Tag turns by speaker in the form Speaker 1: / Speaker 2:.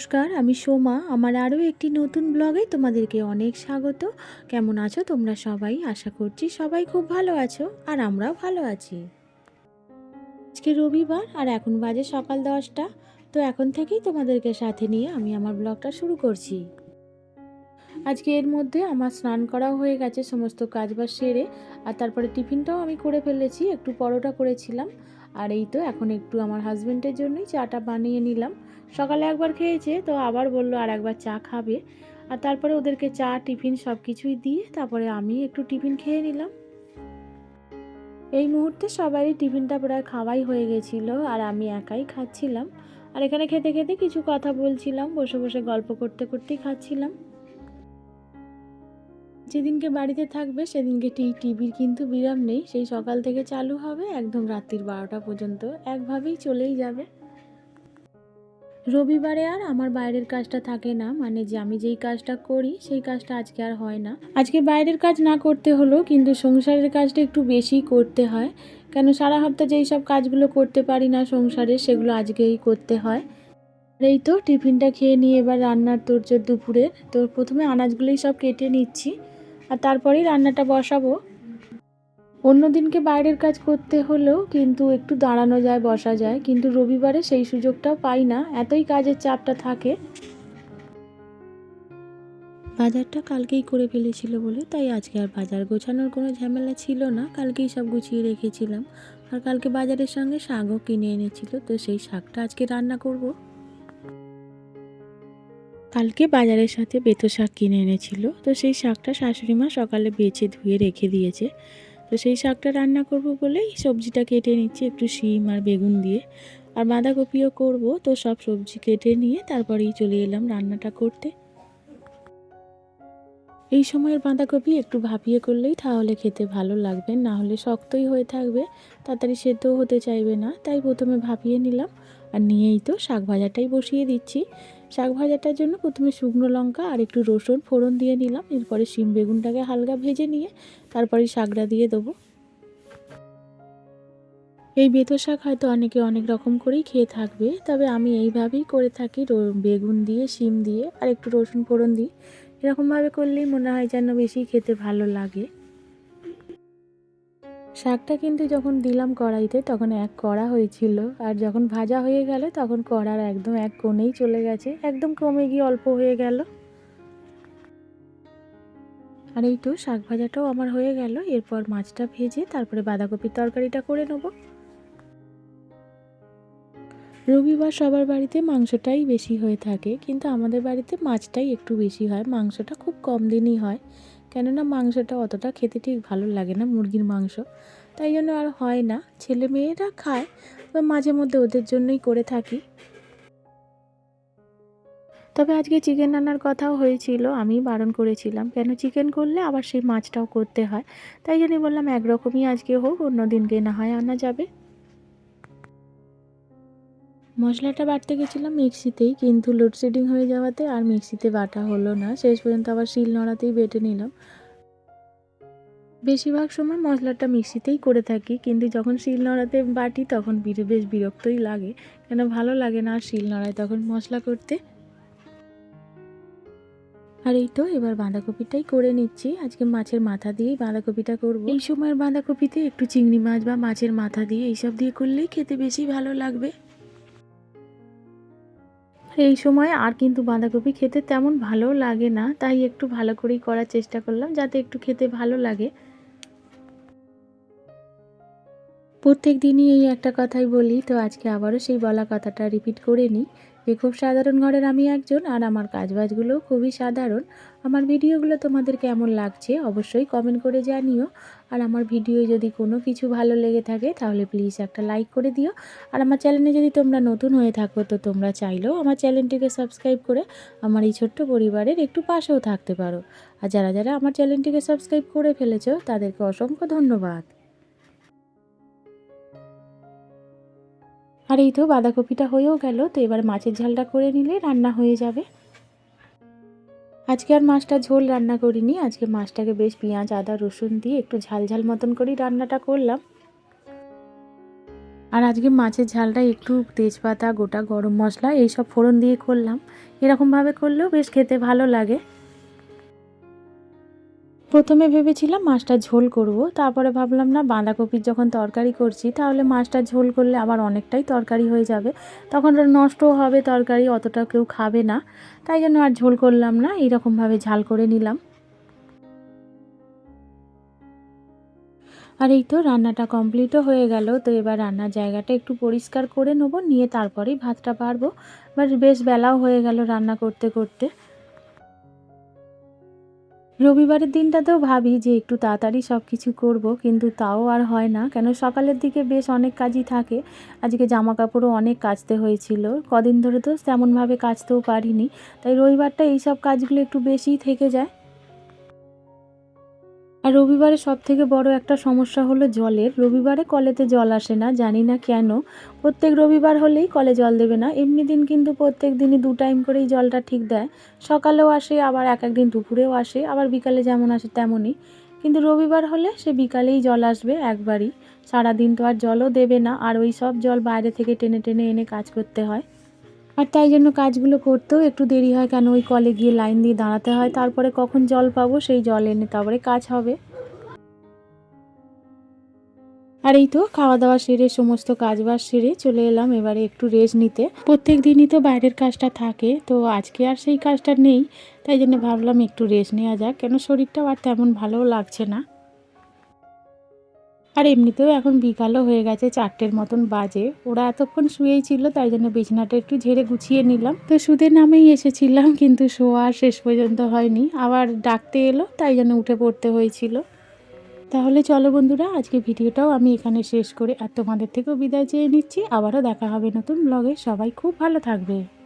Speaker 1: নমস্কার, আমি সোমা। আমার আরও একটি নতুন ব্লগে তোমাদেরকে অনেক স্বাগত। কেমন আছো তোমরা সবাই? আশা করছি সবাই খুব ভালো আছো আর আমরাও ভালো আছি। আজকে রবিবার আর এখন বাজে সকাল দশটা। তো এখন থেকেই তোমাদেরকে সাথে নিয়ে আমি আমার ব্লগটা শুরু করছি। আজকে এর মধ্যে আমার স্নান করাও হয়ে গেছে, সমস্ত কাজবাজ সেরে। আর তারপরে টিফিনটাও আমি করে ফেলেছি, একটু পরোটা করেছিলাম। আর এই তো এখন একটু আমার হাজব্যান্ডের জন্যই চাটা বানিয়ে নিলাম। সকালে একবার খেয়েছে, তো আবার বলল আর একবার চা খাবে। আর তারপরে ওদেরকে চা, টিফিন সব কিছুই দিয়ে তারপরে আমি একটু টিফিন খেয়ে নিলাম। এই মুহূর্তে সবারই টিফিনটা প্রায় খাওয়াই হয়ে গেছিল আর আমি একাই খাচ্ছিলাম। আর এখানে খেতে খেতে কিছু কথা বলছিলাম, বসে বসে গল্প করতে করতেই খাচ্ছিলাম। যেদিনকে বাড়িতে থাকবে সেদিনকে টি, টিভির কিন্তু বিরাম নেই, সেই সকাল থেকে চালু হবে, একদম রাত্রির বারোটা পর্যন্ত একভাবেই চলেই যাবে। রবিবারে আর আমার বাইরের কাজটা থাকে না মানে যে আমি যেই কাজটা করি সেই কাজটা আজকে আর হয় না। আজকে বাইরের কাজ না করতে হলো কিন্তু সংসারের কাজটা একটু বেশি করতে হয়, কেন সারা সপ্তাহ যেই সব কাজগুলো করতে পারি না সংসারে সেগুলো আজকেই করতে হয়। এই তো টিফিনটা খেয়ে নিয়ে এবার রান্নার তোর দুপুরের, তো প্রথমে আনাজগুলোই সব কেটে নিচ্ছি, আর তারপরেই রান্নাটা বসাবো। অন্য দিনকে বাইরের কাজ করতে হলেও কিন্তু একটু দাঁড়ানো যায়, বসা যায়। কিন্তু রবিবারে সেই সুযোগটাও পাই না। এতই কাজের চাপটা থাকে। বাজারটা কালকেই করে ফেলেছিল বলে, তাই আজকে আর বাজার গোছানোর কোনো ঝামেলা ছিল না। কালকেই সব গুছিয়ে রেখেছিলাম। আর কালকে বাজারের সঙ্গে শাকও কিনে এনেছিল, তো সেই শাকটা আজকে রান্না করব। কালকে বাজারের সাথে বেতো শাক কিনে এনেছিল, তো সেই শাকটা শাশুড়ি মা সকালে বেছে ধুয়ে রেখে দিয়েছে। তো সেই শাকটা রান্না করব বলেই সবজিটা কেটে নিচ্ছি একটু শিম আর বেগুন দিয়ে। আর বাঁধাকপিও করব, তো সব সবজি কেটে নিয়ে তারপরেই চলে এলাম রান্নাটা করতে। এই সময়ের বাঁধাকপি একটু ভাপিয়ে করলেই তাহলে খেতে ভালো লাগবে, না হলে শক্তই হয়ে থাকবে, তাড়াতাড়ি সেদ্ধও হতে চাইবে না, তাই প্রথমে ভাপিয়ে নিলাম। আর নিয়েই তো শাক ভাজাটাই বসিয়ে দিচ্ছি। শাক ভাজাটার জন্য প্রথমে শুকনো লঙ্কা আর একটু রসুন ফোড়ন দিয়ে নিলাম। এরপরে শিম বেগুনটাকে হালকা ভেজে নিয়ে তারপরে শাকটা দিয়ে দেবো। এই বেতো শাক হয়তো অনেকে অনেক রকম করেই খেয়ে থাকবে, তবে আমি এইভাবেই করে থাকি বেগুন দিয়ে, শিম দিয়ে আর একটু রসুন ফোড়ন দিই এরকমভাবে করলেই মনে হয় যেন বেশি খেতে ভালো লাগে। শাকটা কিন্তু যখন দিলাম কড়াইতে, তখন এক কড়া হয়েছিল। আর যখন ভাজা হয়ে গেল, তখন কড়ার একদম এক কোণেই চলে গেছে। একদম কমে গিয়ে অল্প হয়ে গেল। আর এই তো শাক ভাজাটাও আমার হয়ে গেল। এরপর মাছটা ভেজে তারপরে বাঁধাকপির তরকারিটা করে নেব। রবিবার সবার বাড়িতে মাংসটাই বেশি হয়ে থাকে, কিন্তু আমাদের বাড়িতে মাছটাই একটু বেশি হয়। মাংসটা খুব কম দিনই হয়। কেননা মাংসটা অতটা খেতে ঠিক ভালো লাগে না মুরগির মাংস। তাই জন্য আর হয় না। ছেলে মেয়েরা খায় তো মাঝে মধ্যে ওদের জন্যই করে থাকি। তবে আজকে চিকেন আনার কথাও হয়েছিল, আমি বারণ করেছিলাম, কেন চিকেন করলে আবার সেই মাছটাও করতে হয়। তাই জন্য বললাম একরকমই আজকে হোক, অন্য দিনকে না হয় আনা যাবে। মশলাটা বাটতে গেছিলাম মিক্সিতেই, কিন্তু লোডশেডিং হয়ে যাওয়াতে আর মিক্সিতে বাটা হলো না। শেষ পর্যন্ত আবার শিল নড়াতেই বেটে নিলাম। বেশিরভাগ সময় মশলাটা মিক্সিতেই করে থাকি, কিন্তু যখন শিল নড়াতে বাটি তখন বেশ বিরক্তই লাগে। কেন ভালো লাগে না আর শিল নড়ায় তখন মশলা করতে? আর এই তো, এবার বাঁধাকপিটাই করে নিচ্ছি। আজকে মাছের মাথা দিয়েই বাঁধাকপিটা করব। এই সময়ের বাঁধাকপিতে একটু চিংড়ি মাছ বা মাছের মাথা দিয়ে এইসব দিয়ে করলেই খেতে বেশি ভালো লাগবে। এই সময় আর কিন্তু বাঁধাকপি খেতে তেমন ভালো লাগে না, তাই একটু ভালো করেই করার চেষ্টা করলাম যাতে একটু খেতে ভালো লাগে। প্রত্যেক দিনই এই একটা কথাই বলি, তো আজকে আবারও সেই বলা কথাটা রিপিট করে নিই। যে খুব সাধারণ ঘরের আমি একজন আর আমার কাজবাজগুলো খুবই সাধারণ। আমার ভিডিওগুলো তোমাদের কেমন লাগছে অবশ্যই কমেন্ট করে জানিও। আর আমার ভিডিও যদি কোনো কিছু ভালো লেগে থাকে তাহলে প্লিজ একটা লাইক করে দিও। আর আমার চ্যানেলে যদি তোমরা নতুন হয়ে থাকো তো তোমরা চাইলেও আমার চ্যানেলটিকে সাবস্ক্রাইব করে আমার এই ছোট্ট পরিবারের একটু পাশেও থাকতে পারো। আর যারা যারা আমার চ্যানেলটিকে সাবস্ক্রাইব করে ফেলেছো তাদেরকে অসংখ্য ধন্যবাদ। আর এই তো বাঁধাকপিটা হয়েও গেল, তো এবার মাছের ঝালটা করে নিলে রান্না হয়ে যাবে। আজকে আর মাছটা ঝোল রান্না করিনি, আজকে মাছটাকে বেশ পেঁয়াজ, আদা, রসুন দিয়ে একটু ঝাল ঝাল মতন করেই রান্নাটা করলাম। আর আজকে মাছের ঝালটা একটু তেজপাতা, গোটা গরম মশলা এইসব ফোড়ন দিয়ে করলাম। এরকমভাবে করলেও বেশ খেতে ভালো লাগে। প্রথমে ভেবেছিলাম মাছটা ঝোল করব, তারপরে ভাবলাম, না, বাঁধাকপির যখন তরকারি করছি, তাহলে মাছটা ঝোল করলে আবার অনেকটাই তরকারি হয়ে যাবে। তখন নষ্টও হবে তরকারি, অতটা কেউ খাবে না। তাই জন্য আর ঝোল করলাম না, এইরকমভাবে ঝাল করে নিলাম। আর এই তো রান্নাটা কমপ্লিটও হয়ে গেল, তো এবার রান্নার জায়গাটা একটু পরিষ্কার করে নেব, নিয়ে তারপরেই ভাতটা পারব। এবার বেশ বেলাও হয়ে গেল রান্না করতে করতে। রবিবারের দিনটাতেও ভাবি যে একটু তাড়াতাড়ি সব কিছু করব, কিন্তু তাও আর হয় না। কেন সকালের দিকে বেশ অনেক কাজই থাকে। আজকে জামা কাপড়ও অনেক কাচতে হয়েছিল। কদিন ধরে তো তেমনভাবে কাচতেও পারিনি। তাই রবিবারটা এইসব কাজগুলো একটু বেশিই থেকে যায়। আর রবিবারে সব থেকে বড় একটা সমস্যা হলো জলের। রবিবারে কলেতে জল আসে না, জানি না কেন। প্রত্যেক রবিবার হলেই কলে জল দেবে না। এমনি দিন কিন্তু প্রত্যেক দিনই দু টাইম করেই জলটা ঠিক দেয়। সকালেও আসে, আবার এক একদিন দুপুরেও আসে, আবার বিকালে যেমন আসে তেমনই। কিন্তু রবিবার হলে সে বিকালেই জল আসবে একবারই। সারাদিন তো আর জলও দেবে না, আর ওই সব জল বাইরে থেকে টেনে টেনে এনে কাজ করতে হয়। আর তাই জন্য কাজগুলো করতেও একটু দেরি হয়, কেন ওই কলে গিয়ে লাইন দিয়ে দাঁড়াতে হয়। তারপরে কখন জল পাবো সেই জল এনে তারপরে কাজ হবে। আর এই তো খাওয়া দাওয়া সেরে সমস্ত কাজবাজ সেরে চলে এলাম এবারে একটু রেস্ট নিতে। প্রত্যেক দিনই তো বাইরের কাজটা থাকে, তো আজকে আর সেই কাজটা নেই। তাই জন্য ভাবলাম একটু রেস্ট নেওয়া যাক, কেন শরীরটাও আর তেমন ভালোও লাগছে না। আর এমনিতেও এখন বিকালও হয়ে গেছে চারটের মতন বাজে। ওরা এতক্ষণ শুয়েই ছিল, তাই জন্য বিছানাটা একটু ঝেড়ে গুছিয়ে নিলাম। তো সুদের নামেই এসেছিলাম, কিন্তু শোয়া শেষ পর্যন্ত হয়নি। আবার ডাকতে এলো, তাই জন্য উঠে পড়তে হয়েছিল। তাহলে চলো বন্ধুরা, আজকে ভিডিওটাও আমি এখানে শেষ করে। আর তোমাদের থেকেও বিদায় চেয়ে নিচ্ছি। আবারও দেখা হবে নতুন ব্লগে সবাই খুব ভালো থাকবে।